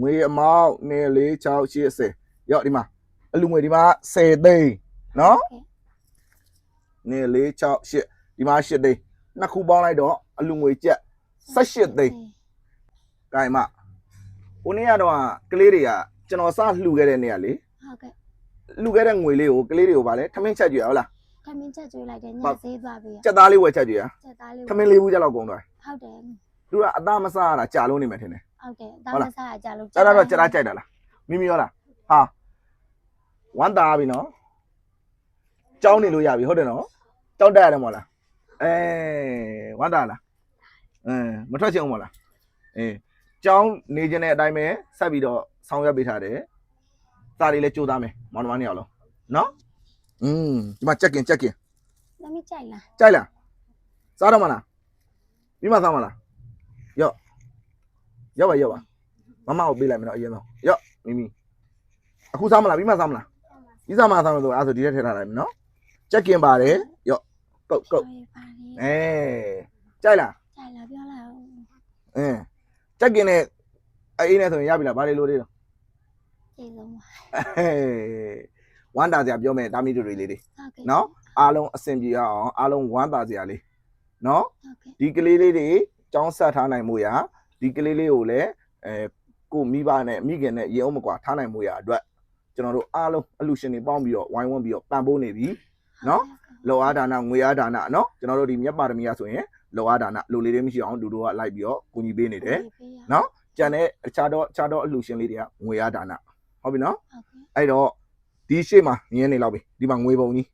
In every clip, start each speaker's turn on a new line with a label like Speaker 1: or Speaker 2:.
Speaker 1: ငွေအမောက်2 4 6 80ရော့ဒီမှာအလူငွေဒီမှာ10သိန်းနော်2 4 6 8ဒီမှာ8သိန်းနှစ်ခုပေါင်းလိုက်တော့အလူငွေကျက်18သိန်းကဲမဟိုနေ့ကတော့ကလေးတွေကကျွန်တော်စလှူခဲ့တဲ့နေ့ကလေ
Speaker 2: ဟုတ်ကဲ့
Speaker 1: လှူခဲ့တဲ့ငွေလေးကိုကလေးတွေကိုဗာလဲထမင်းချက်ကြွရဟုတ်လား
Speaker 2: ထမင်းချက်ကျွေးလိုက်တယ်ည
Speaker 1: ဟုတ်
Speaker 2: ဈေးသွားပြီး
Speaker 1: ချက်သားလေးဝယ်ချက်ကြွရ
Speaker 2: ချက်သားလေး
Speaker 1: ထမင်းလေးဘူးချက်လောက်ကုန်သွား
Speaker 2: ဟုတ်တယ်
Speaker 1: သူကအသားမစားရတာကြာလုံးနေမယ်ထင်တယ်
Speaker 2: ဟုတ်တယ်
Speaker 1: ဟုတ်
Speaker 2: တာ
Speaker 1: လား
Speaker 2: မစားရကြလို့
Speaker 1: အဲ့ဒါတော့ချက်သားကြိုက်တာလားမိမိရောလားဟာဝမ်းသာပြီနော်ကြောင်းနေလို့ရပြီဟုတ်တယ်နော်ကြောက်တက်ရတယ်မို့လားအဲဝမ်းသာလားအင်းမထွက်ချင်ဘူးမို့လားအေးကြောင်းနေခြင်းတဲ့အတိုင်းပဲဆက်ပြီးတော့ဆောင်ရွက်ပေးထားတယ်စာလေးလည်းကြိုးစားမယ်မောင်နှမနှစ်ယောက်လုံးနော်อืมဒီမှာချက်ကင်ချက်ကင်
Speaker 2: သမီးကြိုက်လား
Speaker 1: ကြိုက်လားစားတော့မလားပြီးမှစားမလားရော့ ရော့ပါရော့ပါမမကိုပေးလိုက်မယ်နော်အရင်ဆုံးရော့မိမိအခုစားမလားပြီးမှစားမလားပြီးစားမလားစားမလို့အဲ့ဒါဆိုဒီထဲထည့်ထားလိုက်မယ်နော်ချက်ကင်ပါတယ်ရော့ကုတ်ကုတ်
Speaker 2: ပါလေ
Speaker 1: အဲကြိုက်လား
Speaker 2: ကြိုက်လားပြောလိုက်အောင်
Speaker 1: အင်းချက်ကင်နဲ့အေးနဲ့ဆိုရင်ရပြီလားဘာလေးလို့လေးတော့
Speaker 2: ကျေးဇူးပါ
Speaker 1: အဲဝမ်းတာစရာပြောမယ်တာမီတူတွေလေးတွေ
Speaker 2: ဟုတ်ကဲ့
Speaker 1: နော်အားလုံးအဆင်ပြေအောင်အားလုံးဝမ်းသာစရာလေးနော်
Speaker 2: ဟုတ်ကဲ့
Speaker 1: ဒီကလေးလေးတွေចောင်းဆက်ထားနိုင်မှုရာ ဒီကလေးလေးကိုလည်းအဲကိုမိဘနဲ့မိခင်နဲ့ရေအောင်မကွာထားနိုင်မှုရာအတွက်ကျွန်တော်တို့အားလုံးအလူရှင်တွေပေါင်းပြီးတော့ဝိုင်းဝန်းပြီးတော့ပံ့ပိုးနေပြီနော်လောအားဒါနငွေအားဒါနနော်ကျွန်တော်တို့ဒီမြတ်ပါရမီရဆိုရင်လောအားဒါနလူလေးတွေမရှိအောင်လူတို့ကလိုက်ပြီးတော့ကူညီပေးနေတယ်နော်ကျန်တဲ့အခြားတော့အခြားတော့အလူရှင်လေးတွေကငွေအားဒါနဟုတ်ပြီနော်
Speaker 2: ဟုတ်ကဲ့
Speaker 1: အဲ့တော့ဒီရှေ့မှာမြင်းနေလောက်ပြီဒီမှာငွေပုံကြီး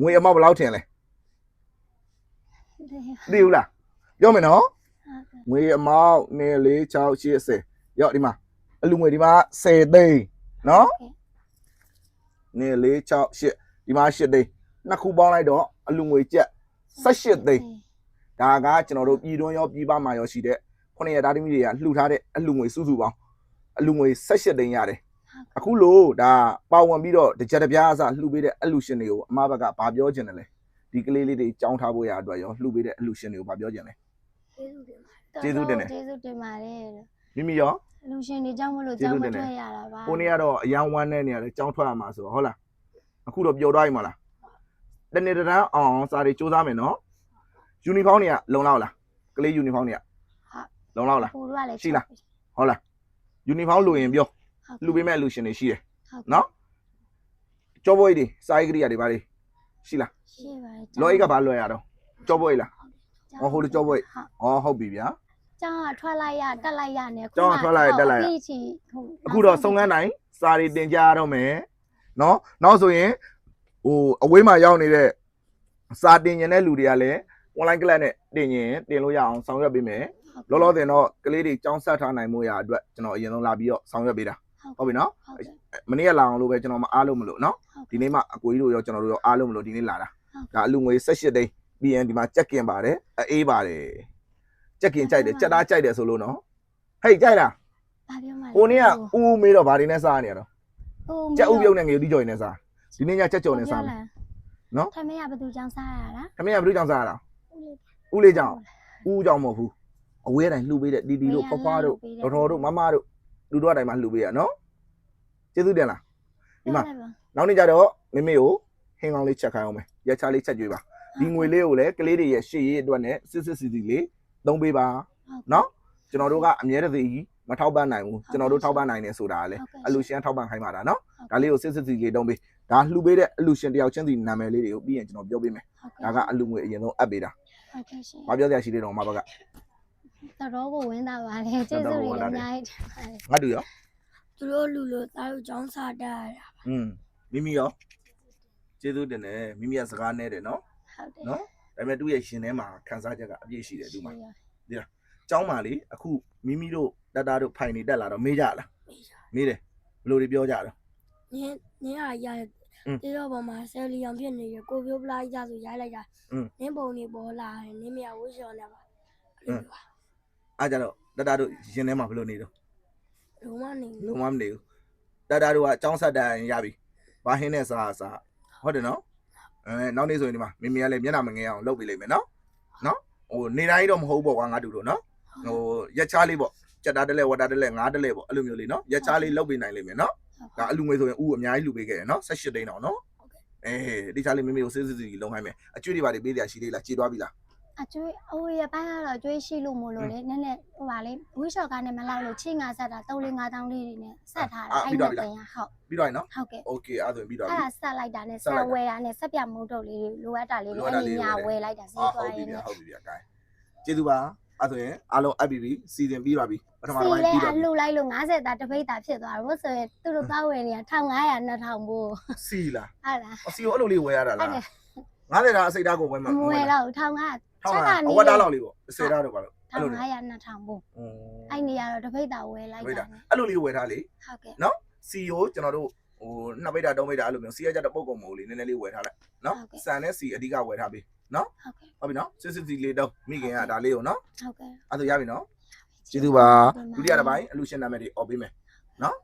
Speaker 1: ငွေအမောက်ဘယ်လောက်ထင်လဲ
Speaker 2: ဟုတ်ကဲ့
Speaker 1: သိဘူးလားပြောမယ်နော်
Speaker 2: ဟုတ်ကဲ့
Speaker 1: ငွေအမောက်2 4 6 80ရော့ဒီမှာအလူငွေဒီမှာ10သိန်းနော်2 4 6 8ဒီမှာ8သိန်းနှစ်ခုပေါင်းလိုက်တော့အလူငွေကျက်18သိန်းဒါကကျွန်တော်တို့ပြည်တွင်းရောပြည်ပမှာရောရှိတဲ့ခုနှစ်ရသားသမီးတွေကလှူထားတဲ့အလူငွေစုစုပေါင်းအလူငွေ18သိန်းရတယ်အခုလို့ဒါပါဝင်ပြီးတော့တစ်ချက်တစ်ပြားအစလှူပေးတဲ့အလူရှင်တွေကိုအမဘက်ကဗာပြောချင်တယ်လေဒီကလေးလေးတွေကြောင်းထားဖို့ရအတွက်ရောလှူပေးတဲ့အလူရှင်တွေကိုဗာပြောချင်တယ် ကျေးဇူးတင်တယ်
Speaker 2: ကျေးဇူးတင်ပါတယ်လို့
Speaker 1: မိမိရော
Speaker 2: လူရှင်တွေကြောင့်မလို့
Speaker 1: ကျေး
Speaker 2: ကြော
Speaker 1: ဇူး
Speaker 2: င်း
Speaker 1: တင်တယ်
Speaker 2: မထွက်ရတာပါ
Speaker 1: ကိုနေ့ကတော့အယောင်ဝမ်းတဲ့နေရာလေကြောင်းထွက်ရမှာဆိုတော့ဟုတ်လားအခုတော့ပျော်သွားပြီမလားတနေ့တစ်တန်းအောင်အောင်စာတွေစူးစမ်းမယ်နော်ယူနီဖောင်းတွေကလုံလောက်လားကလေးယူနီဖောင်းတွေကလုံလောက်လား
Speaker 2: ကိုတို့ကလည်း
Speaker 1: ရှိလားဟုတ်လားယူနီဖောင်းလိုရင်ပြော
Speaker 2: ဟုတ်
Speaker 1: လူပေးမဲ့လူရှင်တွေရှိတယ်
Speaker 2: ဟုတ်
Speaker 1: နော်ကြောပွဲတွေစာရေးကရိယာတွေဘာတွေရှိလား
Speaker 2: ရှိပါတယ်
Speaker 1: လောအိတ်ကဘာလွယ်ရတော့ကြောပွဲလား
Speaker 2: ကျောင်း
Speaker 1: ဟောဟိုလိုကျောင်းပွဲ
Speaker 2: ဟုတ်
Speaker 1: ဩဟုတ်ပြီဗျာ
Speaker 2: ကျောင်းကထွက်လိုက်ရတက်လိုက်ရနေ
Speaker 1: ကျောင်းကထွက်လိုက်ရတက်လိုက်ရ
Speaker 2: ပြီးချီဟုတ်
Speaker 1: အခုတော့စုံကန်းတိုင်းစာတွေတင်ကြရတော့မယ်နော်နောက်ဆိုရင်ဟိုအဝေးမှာရောက်နေတဲ့စာတင်ရင်တဲ့လူတွေကလည်း online class နဲ့တင်ရင်တင်လို့ရအောင်ဆောင်ရွက်ပေးမယ်လောလောဆယ်တော့ကလေးတွေចောင်းဆက်ထားနိုင်မှုရအတွက်ကျွန်တော်အရင်ဆုံးလာပြီးတော့ဆောင်ရွက်ပေးတာဟုတ်ပြီနော်
Speaker 2: ဟုတ်ကဲ့
Speaker 1: မနေ့ကလာအောင်လို့ပဲကျွန်တော်မအားလို့မလို့နော်
Speaker 2: ဟုတ်
Speaker 1: ဒီနေ့မှအကိုကြီးတို့ရောကျွန်တော်တို့ရောအားလို့မလို့ဒီနေ့လာတာ
Speaker 2: ဟုတ်
Speaker 1: ဒါအလူငွေ18သိန်း ပြီးရင်ဒီမှာကြက်ကင်ပါတယ်အေးပါတယ်ကြက်ကင်ကြိုက်တယ်ကြက်သားကြိုက်တယ်ဆိုလို့နော်ဟေးကြိုက်လား
Speaker 2: ဘာပြောမှလဲ
Speaker 1: ဟိုနေ့ကဦးဦးမေးတော့ဗာဒီနဲ့စားနေရတော့
Speaker 2: ဟို
Speaker 1: ကြက်ဥပြုတ်နဲ့ငရုတ်တိကြော်ရည်နဲ့စားဒီနေ့ညကြက်ကြော်နဲ့စားမယ်နော်
Speaker 2: ထမင်းကဘယ်သူကြောင့်စားရတာ
Speaker 1: ခမင်းကဘယ်လိုကြောင့်စားရတာဦးလေးကြောင့်ဦးကြောင့်မဟုတ်ဘူးအဝဲတိုင်းလှူပေးတဲ့တီတီတို့ဖွားဖွားတို့တော်တော်တို့မမတို့လူတို့အတိုင်းမှာလှူပေးရနော်ကျေးဇူးတင်လားဒီမှာနောက်နေ့ကျတော့မိမိကိုဟင်းကောင်းလေးချက်ခိုင်းအောင်မယ်ရက်ချလေးချက်ကြွေးပါ ဒီငွေလေးကိုလည်းကလေးတွေရဲ့ရှေ့ရေးအတွက်နဲ့စစ်စစ်စီစီလေးသုံးပေးပါနော်ကျွန်တော်တို့ကအမြဲတစေကြီးမထောက်ပံ့နိုင်ဘူးကျွန်တော်တို့ထောက်ပံ့နိုင်တယ်ဆိုတာကလည်းအလူရှင်ထောက်ပံ့ခိုင်းပါတာနော်ဒါလေးကိုစစ်စစ်စီလေးသုံးပေးဒါလှူပေးတဲ့အလူရှင်တယောက်ချင်းစီနာမည်လေးတွေကိုပြီးရင်ကျွန်တော်ပြောပေးမယ်ဒါကအလူငွေအရင်ဆုံးအပ်ပေးတာ
Speaker 2: ဟုတ်ကဲ့ရှင်
Speaker 1: ။ဘာပြောစရာရှိသေးတော့မဘက
Speaker 2: တော်တော်ကိုဝင်းတာပါလေကျေးဇူးတွေလည်းအများကြီးတင်ပါတယ်
Speaker 1: ငါတူရော
Speaker 3: သူတို့လူလို့သားတို့ចောင်းစားတတ်ရတာ
Speaker 1: ။อืมမိမိရောကျေးဇူးတင်တယ်မိမိကစကားနဲ့တယ်နော်
Speaker 2: ဟုတ်တယ်
Speaker 1: နော်ဒါပေမဲ့သူ့ရဲ့ရှင်ထဲမှာခံစားချက်ကအပြည့်ရှိတယ်သူမှာ
Speaker 2: ဒီလား
Speaker 1: ကျောင်းမှာလေအခုမိမိတို့တတားတို့ဖိုင်နေတက်လာတော့မေးကြလား
Speaker 3: မေး
Speaker 1: တယ်ဘယ်လိုတွေပြောကြတော့
Speaker 3: နင်းနင်းအားရတိတော့ပေါ်မှာဆယ်လီအောင်ဖြစ်နေရကိုပြောပလိုက်ကြဆိုရိုက်လိုက်တာနင်းပုံနေပေါ်လာနင်းမရဝှျော်နေပါအဲ့
Speaker 1: ကြတော့တတားတို့ရင်ထဲမှာဘယ်လိုနေတော့
Speaker 3: လုံးဝနေ
Speaker 1: လုံးဝမနေဘူးတတားတို့ကအကြောင်းဆက်တန်ရပြီဘာဟင်းနဲ့စားစားဟုတ်တယ်နော် အဲနောက်နေ့ဆိုရင်ဒီမှာမိမိကလည်းမျက်နှာမငယ်အောင်လုပ်ပေးလိမ့်မယ်နော်။နော်။ဟိုနေတိုင်းတော့မဟုတ်ဘူးပေါ့ကွာငါတူတို့နော်။ဟိုရက်ချားလေးပေါ့ကြက်သားတစ်လဲဝက်သားတစ်လဲငါးတစ်လဲပေါ့အဲ့လိုမျိုးလေးနော်ရက်ချားလေးလောက်ပေးနိုင်လိမ့်မယ်နော်ဒါအလူငွေဆိုရင်ဥအများကြီးလူပေးခဲ့တယ်နော်18တိန်းတော့နော်အေးဒီချားလေးမိမိကိုစစ်စစ်စီလုံးခိုင်းမယ်အကျွေးတွေပါတွေပေးတရားရှိသေးလားခြေသွားပြီလား
Speaker 2: အကျွေးအိုးရပိုင်းကတော့ကျွေးရှိလို့မို့လို့လေနည်းနည်းဟိုပါလေဝီရှော့ကနေမလောက်လို့ချိငါဆက်တာ3 4 5တောင်းလေးတွေနဲ့ဆက်ထားတာအဲ့ဒါပြန်ရဟုတ်
Speaker 1: ပြီးတော့ရနော်
Speaker 2: ဟုတ်ကဲ့
Speaker 1: okay အဲ့ဒါဆိုပြီးတော့
Speaker 2: အဲ့ဒါဆက်လိုက်တာနဲ့
Speaker 1: ဆက်
Speaker 2: ဝဲတာနဲ့ဆက်ပြမုတ်တုတ်လေးတွေလိုအပ်တာလေးတွေ
Speaker 1: အ
Speaker 2: မြ
Speaker 1: င်
Speaker 2: ညာဝဲလိုက်တာ
Speaker 1: စေး
Speaker 2: သွားရင်း
Speaker 1: ဟုတ်ပြီဗျာဟုတ်ပြီဗျာ gain ကျေးဇူးပါအဲ့ဆိုရင်အားလုံး app ပြီးစီစဉ်ပြီးပါပြီပထမပိုင်းပြီးတော့
Speaker 2: စီလဲလှုပ်လိုက်လို့90တာတပိတ်တာဖြစ်သွားတော့ဆိုရင်သူတို့သွားဝယ်နေတာ1500 2000ဘူး
Speaker 1: စီလား
Speaker 2: ဟုတ်လား
Speaker 1: စီကိုအဲ့လိုလေးဝယ်ရတာလား90တာအစိတ်ဓာတ်ကိုဝယ်မှာ
Speaker 2: မဝယ်တော့1500
Speaker 1: ထောင်း
Speaker 2: ချက်
Speaker 1: တာ
Speaker 2: ကနေ
Speaker 1: အဝတ်သားလောက်လေးပေါ့10ဓာတ်တော့ပါလို့အဲ့လိုလေး
Speaker 2: 1500 2000ဘို့
Speaker 1: อืม
Speaker 2: အဲ့နေရတော့တစ်ပိတ်တာဝယ်လိုက်
Speaker 1: ဝယ်
Speaker 2: တာ
Speaker 1: တာအဲ့လိုလေးဝယ်ထားလေ
Speaker 2: ဟုတ်ကဲ့
Speaker 1: စီကိုကျွန်တော်တို့ဟိုနှစ်ပိတ်တာသုံးပိတ်တာအဲ့လိုမျိုးစီရကြတဲ့ပုံကုန်မဟုတ်လေနည်းနည်းလေးဝယ်ထားလိုက်နော်စံနဲ့စီအဓိကဝယ်ထားပြီ
Speaker 2: ဟုတ်ကဲ့
Speaker 1: ဟုတ်ပြီနော်စစ်စစ်စီလေးတော့မိခင်ကဒါလေးကိုနော်
Speaker 2: ဟုတ်ကဲ့
Speaker 1: အဲ့ဒါရပြီနော်ကျေးဇူးပါဒုတိယတစ်ပိုင်းအလူရှင်နာမည်တွေអော်ပေးမယ်နော်